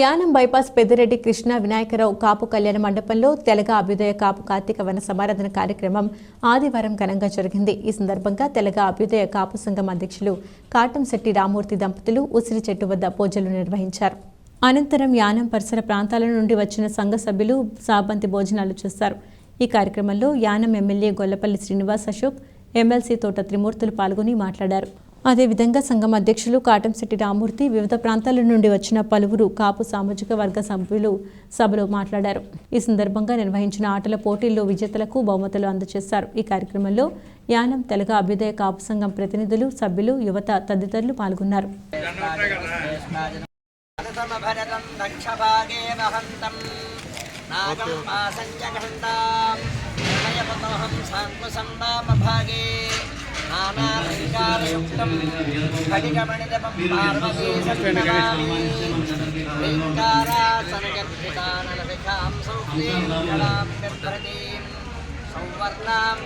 Yanam bypass Peddireddy Krishna Vinayakarao Kapu కళ్యాణ మండపంలో తెలగ అభ్యుదయ కాపు కార్తీక వన సమారాధన కార్యక్రమం ఆదివారం ఘనంగా జరిగింది. ఈ సందర్భంగా తెలగ అభ్యుదయ కాపు సంఘం అధ్యక్షులు కాటంశెట్టి రామూర్తి దంపతులు ఉసిరి చెట్టు వద్ద పూజలు నిర్వహించారు. అనంతరం యానం పరిసర ప్రాంతాల నుండి వచ్చిన సంఘ సభ్యులు సాబంతి భోజనాలు చేశారు ఈ కార్యక్రమంలో యానం ఎమ్మెల్యే గొల్లపల్లి శ్రీనివాస్ అశోక్ ఎమ్మెల్సీ తోట త్రిమూర్తులు పాల్గొని మాట్లాడారు. అదేవిధంగా సంఘం అధ్యక్షులు కాటంశెట్టి రామూర్తి వివిధ ప్రాంతాల నుండి వచ్చిన పలువురు కాపు సామాజిక వర్గ సభ్యులు సభలో మాట్లాడారు. ఈ సందర్భంగా నిర్వహించిన ఆటల పోటీల్లో విజేతలకు బహుమతులు అందజేశారు. ఈ కార్యక్రమంలో యానం తెలగ అభ్యుదయ కాపు సంఘం ప్రతినిధులు సభ్యులు యువత తదితరులు పాల్గొన్నారు. नानालङ्कारयुक्तं स्फटिकमणितपं पार्वतीसङ्कारासनगर्भितानलभिखां सौक्रीं कलां निर्भरतीं सौवर्णां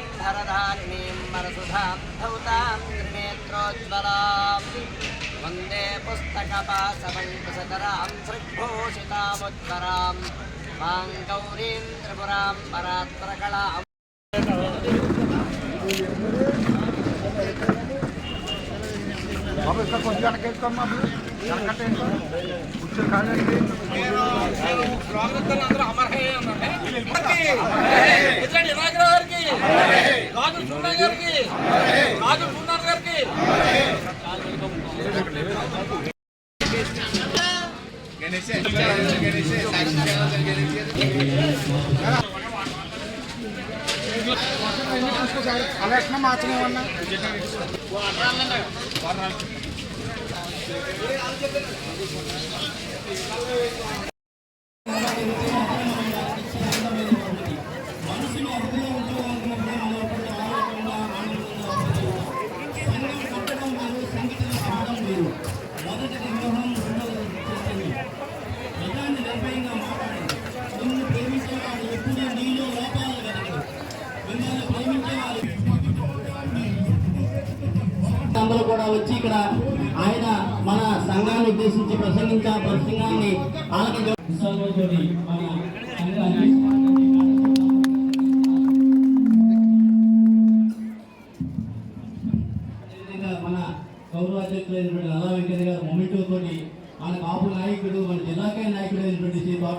వరసుధాం ధౌతాం త్రినేత్రోజ్వలాం వందే పుస్తకపాసవంకుశతరాం సృగ్భూషితాముత్తరాం మాం గౌరీం త్రిపురాం పరాత్పరకళాం బాబు ఇక్కడ కొంచెం వెనకేసుకోమ్మా వెనకట్టేసుకో కూర్చో కాదండి అలా ఎట్లా మార్చమేమన్నా అందరూ సంఘాన్ని ఉద్దేశించి ప్రసంగించ ప్రసంగాన్ని ఆలకించ ఉత్సాహంతోని మన గౌరవ అధ్యక్షులైనటువంటి నల్లా వెంకయ్య గారు మన కాపు నాయకుడు మన జిల్లాకే నాయకుడు అయినటువంటి శ్రీ బాబు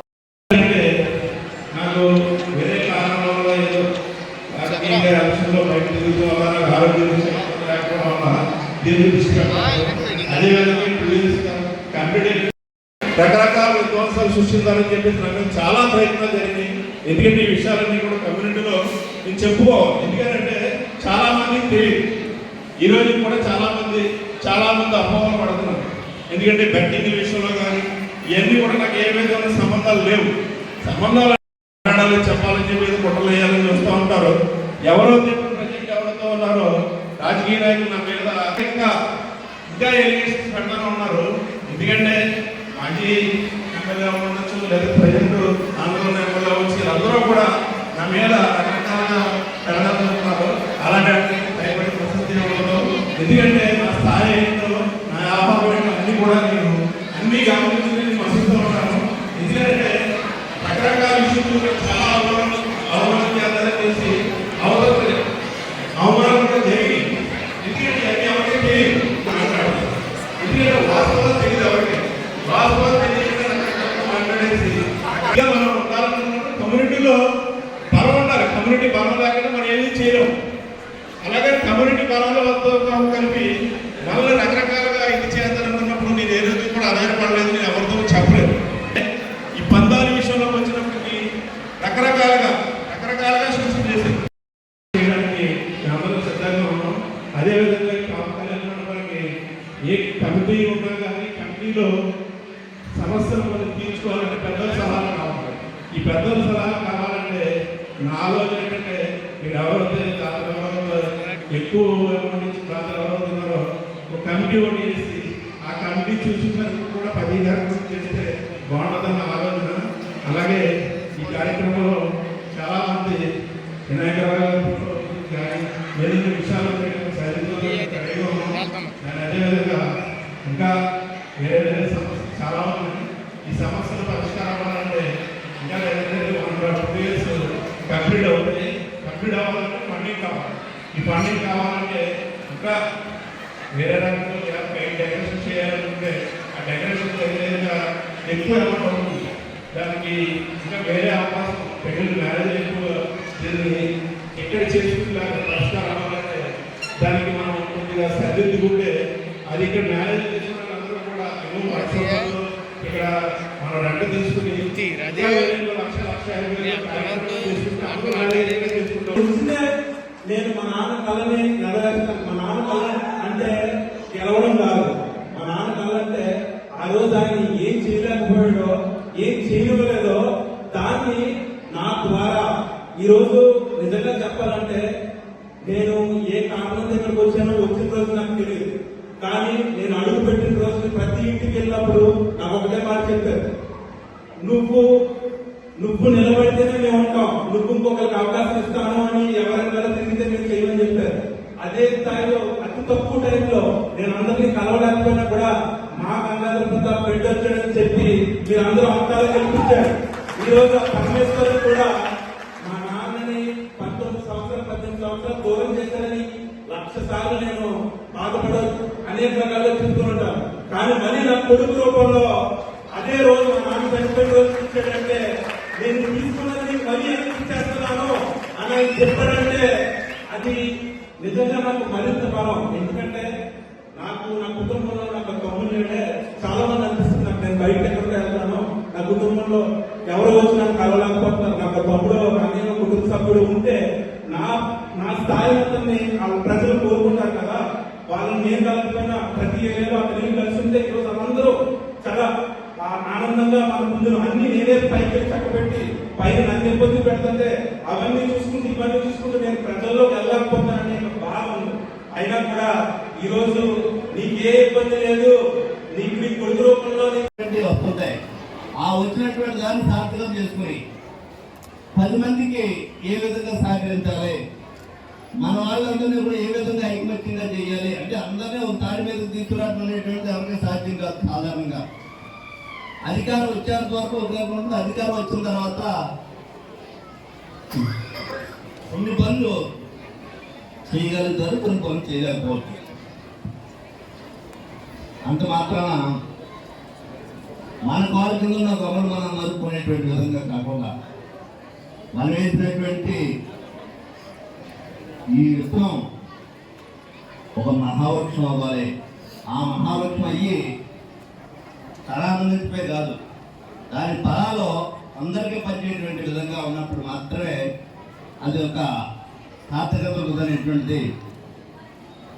అంటే నాకు వేరే కారణం వల్ల ఏదో రాజకీయ అంశంలో బయట తిరుగుతూ వల్ల నాకు ఆరోగ్య దృష్టి లేకపోవడం వల్ల దీన్ని దృష్టి పెట్టాలి. అదేవిధంగా టూరిజం కంపెనీ రకరకాల విధ్వంసాలు సృష్టించాలని చెప్పేసి నాకు చాలా ప్రయత్నాలు జరిగినాయి. ఎందుకంటే ఈ విషయాలన్నీ కూడా కమ్యూనిటీలో నేను చెప్పుకోవాలి. ఎందుకంటే చాలా మందికి తెలియదు. ఈ రోజు కూడా చాలా మంది చాలా మంది అపోహలు పడుతున్నారు. ఎందుకంటే బెట్టింగ్ విషయంలో కానీ ఇవన్నీ కూడా నాకు ఏ విధమైన సంబంధాలు లేవు. సంబంధాలు మాట్లాడాలి చెప్పాలని చెప్పి కుట్రలు వేయాలని చూస్తూ ఉంటారు. ఎవరో చెప్పిన ప్రజెంట్ ఎవరితో ఉన్నారో రాజకీయ నాయకులు నా మీద ఇంకా ఇంకా ఎలిగేషన్స్ పెడతానే ఉన్నారు. ఎందుకంటే మాజీ ఎమ్మెల్యే ఉండొచ్చు లేదా ప్రజెంట్ ఆందోళన ఎమ్మెల్యే అవ్వచ్చు వీళ్ళందరూ కూడా నా మీద రకరకాలుగా పెడతారు అలాంటి వాటికి భయపడే ప్రసక్తి ఉండదు. ఎందుకంటే నా స్థాయి ఏంటో నా వ్యాపారం ఏంటో అన్ని కూడా నేను అన్ని గమనించి నేను మసులుతూ ఉంటాను ఎందుకంటే రకరకాల విషయాలు చాలా అవమానం అవమానం చేద్దారని చేసి అవమానం అవమానం కూడా జరిగింది ఎందుకంటే అన్ని ఎవరికి తెలియదు మాట్లాడాలి ఎందుకంటే వాస్తవం తెలియదు ఎవరికి వాస్తవం తెలియకుండా రకరకాలుగా మాట్లాడేసి ఇంకా మనం ఉండాలనుకున్నప్పుడు కమ్యూనిటీలో బలం ఉండాలి కమ్యూనిటీ బలం లేకుండా మనం ఏమీ చేయలేం అలాగే కమ్యూనిటీ బలాలతో కలిపి మళ్ళీ రకరకాలుగా ఇది చేద్దామనుకున్నప్పుడు నేను ఏ రోజు కూడా ఆధారపడలేదు నేను ఎవరితో చెప్పలేదు ఈ పందాల విషయంలో వచ్చినప్పటికీ రకరకాలుగా రకరకాలుగా సూచన చేసింది చేయడానికి గ్రామంలో సిద్ధంగా ఉన్నాం. అదేవిధంగా ఈ కాపు కళ్యాణ ఏ కమిటీ ఉన్నా కానీ కమిటీలో సమస్యలు మనం తీర్చుకోవాలంటే పెద్దల సలహాలు కావాలి. ఈ పెద్దల సలహాలు కావాలంటే నా ఆలోచన ఏంటంటే మీరు ఎవరైతే దాదాపు ఎక్కువ నుంచి ఇచ్చి ఒక కమిటీ ఒకటి చేసి ఆ కమిటీ చూసిన కూడా పది చేస్తే బాగుంటుందన్న ఆలోచన. అలాగే ఈ కార్యక్రమంలో చాలా మంది వినాయకరావు కానీ ఏదైనా విషయాలు సరిగ్గా ఉన్నాం. దాని అదేవిధంగా ఇంకా వేరే వేరే సమస్యలు చాలా ఉన్నాయి ఈ సమస్యల పరిష్కారం అవ్వాలంటే ఇంకా లేదంటే వన్ టూ ఇయర్స్ కంప్లీట్ అవుతాయి. కంప్లీట్ అవ్వాలంటే ఫండింగ్ కావాలి. ఈ ఫండింగ్ కావాలంటే ఇంకా వేరే రంగంలో పెయింట్ డెకరేషన్ చేయాలంటే ఆ డెకరేషన్ ఏదైనా ఎక్కువ అమౌంట్ అవుతుంది? దానికి ఇంకా వేరే అవకాశం పెళ్ళి మ్యారేజ్ ఎక్కువ దీన్ని ఎక్కడ చేసుకుంటే పరిష్కారం అవ్వాలంటే దానికి మనం కొద్దిగా సరిదిద్దుకుంటే అది ఇక్కడ మ్యారేజ్ చేసిన వాళ్ళందరూ కూడా ఎన్నో వర్షాలు ఇక్కడ మనం రెంట్ తీసుకుని లక్ష లక్ష అందరూ నేను మా నాన్న కళని నెరవేర్చాను మా నాన్న కళ అంటే గెలవడం కాదు. తక్కువ టైంలో నేను అందరినీ కలవలేకపోయినా కూడా మా గంగాధర ప్రతాప్ పెట్టి వచ్చాడని చెప్పి మీరు అందరూ అవకాశాలు కల్పించారు. ఈ రోజు ఆ పరమేశ్వరుడు కూడా మా నాన్నని పంతొమ్మిది సంవత్సరాలు పద్దెనిమిది సంవత్సరాలు దూరం చేశారని లక్ష సార్లు నేను బాధపడ అనేక రకాలుగా చెప్తూ ఉంటాను. కానీ మళ్ళీ నా కొడుకు రూపంలో అదే రోజు మా నాన్న చనిపోయిన రోజు ఇచ్చాడంటే నేను తీసుకున్నది మరీ ఇచ్చేస్తున్నాను అని ఆయన చెప్పాడంటే అది నిజంగా నాకు మరింత బలం. ఎందుకంటే నాకు నా కుటుంబంలో నాకు తమ్ముళ్ళు అంటే చాలా మంది అనిపిస్తుంది. నాకు నేను బయట ఎక్కడికి వెళ్తాను నా కుటుంబంలో ఎవరు వచ్చి నాకు కలవలేకపోతున్నారు. నాకు తమ్ముడు అన్నయ్య కుటుంబ సభ్యుడు ఉంటే నా నా స్థాయి మొత్తాన్ని వాళ్ళ ప్రజలు కోరుకుంటారు కదా. వాళ్ళని నేను కలిపిపోయినా ప్రతి ఏదో అక్కడ కలిసి ఉంటే ఈరోజు అందరూ చాలా ఆ ఆనందంగా మన ముందు అన్ని నేనే పైకి చక్కబెట్టి పైన నన్ను ఇబ్బంది పెడుతుంటే అవన్నీ చూసుకుంటూ ఇవన్నీ చూసుకుంటూ ఈరోజు రోజు నీకే ఇబ్బంది లేదు నీకు నీ కొడుకు రూపంలో వస్తుంటాయి ఆ వచ్చినటువంటి దాన్ని సార్థకం చేసుకుని పది మందికి ఏ విధంగా సహకరించాలి? మన వాళ్ళందరినీ కూడా ఏ విధంగా ఐకమత్యంగా చేయాలి? అంటే అందరినీ ఒక తాడి మీద తీసుకురావడం అనేటువంటిది ఎవరికీ సాధ్యం కాదు సాధారణంగా. అధికారం వచ్చేంత వరకు ఉపయోగం ఉంటుంది అధికారం వచ్చిన తర్వాత కొన్ని పనులు చేయగలుగుతారు కొన్ని పనులు చేయలేకపోవచ్చు. అంత మాత్రాన మన కాలు కింద ఉన్న గొప్పలు మనం నరుక్కునేటువంటి విధంగా కాకుండా మనం వేసినటువంటి ఈ విత్తనం ఒక మహావృక్షం అవ్వాలి. ఆ మహావృక్షం అయ్యి తరానందించే కాదు దాని ఫలాలు అందరికీ పనిచేయటువంటి విధంగా ఉన్నప్పుడు మాత్రమే అది ఒక సార్థకత కుదనేటువంటిది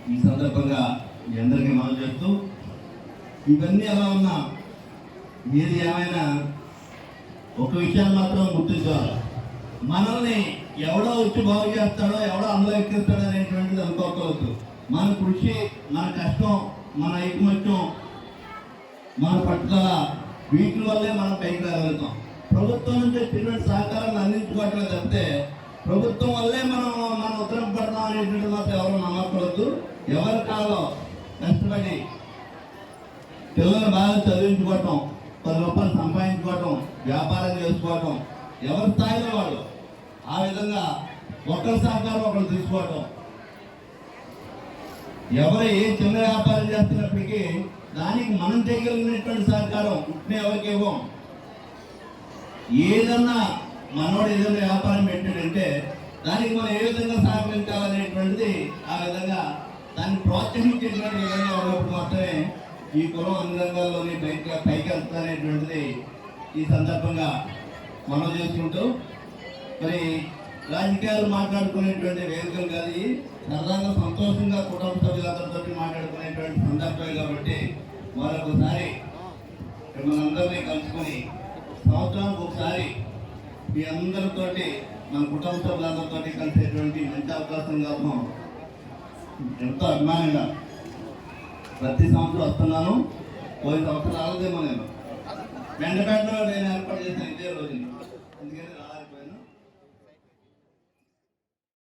ఈ సందర్భంగా మీ అందరికీ మనం చేస్తూ ఇవన్నీ ఎలా ఉన్నా ఏది ఏమైనా ఒక విషయాన్ని మాత్రం గుర్తించాలి మనల్ని ఎవడో వచ్చి బాగు చేస్తాడో ఎవడో అందులో ఎక్కిస్తాడో అనేటువంటిది అనుకోకూడదు. మన కృషి మన కష్టం మన ఐకమత్యం మన పట్టుదల వీటి వల్లే మనం పైకి రాగలుగుతాం. ప్రభుత్వం నుంచి వచ్చినటువంటి సహకారాన్ని అందించుకోవట్లేదు తప్పితే ప్రభుత్వం వల్లే మనం మన ఉత్తరం పడతాం అనేటువంటి మాత్రం ఎవరు నమ్మకూడదు. ఎవరి కాలో కష్టపడి పిల్లలు బాగా చదివించుకోవటం పది రూపాయలు సంపాదించుకోవటం వ్యాపారం చేసుకోవటం ఎవరి స్థాయిలో వాళ్ళు ఆ విధంగా ఒకరి సహకారం ఒకరు తీసుకోవటం. ఎవరు ఏ చిన్న వ్యాపారం చేస్తున్నప్పటికీ దానికి మనం చేయగలిగినటువంటి సహకారం ఉంటే ఎవరికి ఇవ్వం. ఏదన్నా మనోడు ఏదైనా వ్యాపారం పెట్టాడంటే దానికి మనం ఏ విధంగా సహకరించాలనేటువంటిది ఆ విధంగా దాన్ని ప్రోత్సహించేటువంటి విధంగా ఉన్నప్పుడు మాత్రమే ఈ కులం అన్ని రంగాల్లోనే పైకి పైకి ఈ సందర్భంగా మనం చేసుకుంటూ మరి రాజకీయాలు మాట్లాడుకునేటువంటి వేదికలు కాదు సరదాగా సంతోషంగా కుటుంబ సభ్యులందరితో మాట్లాడుకునేటువంటి సందర్భమే కాబట్టి మరొకసారి మనందరినీ కలుసుకొని సంవత్సరానికి ఒకసారి మీ అందరితోటి మన కుటుంబ సభ్యులందరితో కలిసేటువంటి మంచి అవకాశం కోసం ఎంతో అభిమానంగా ప్రతి సంవత్సరం వస్తున్నాను. పోయిన సంవత్సరం రాలేదేమో నేను. వెంటబెట్టలో నేను ఏర్పాటు చేసిన ఇదే రోజు. ఎందుకంటే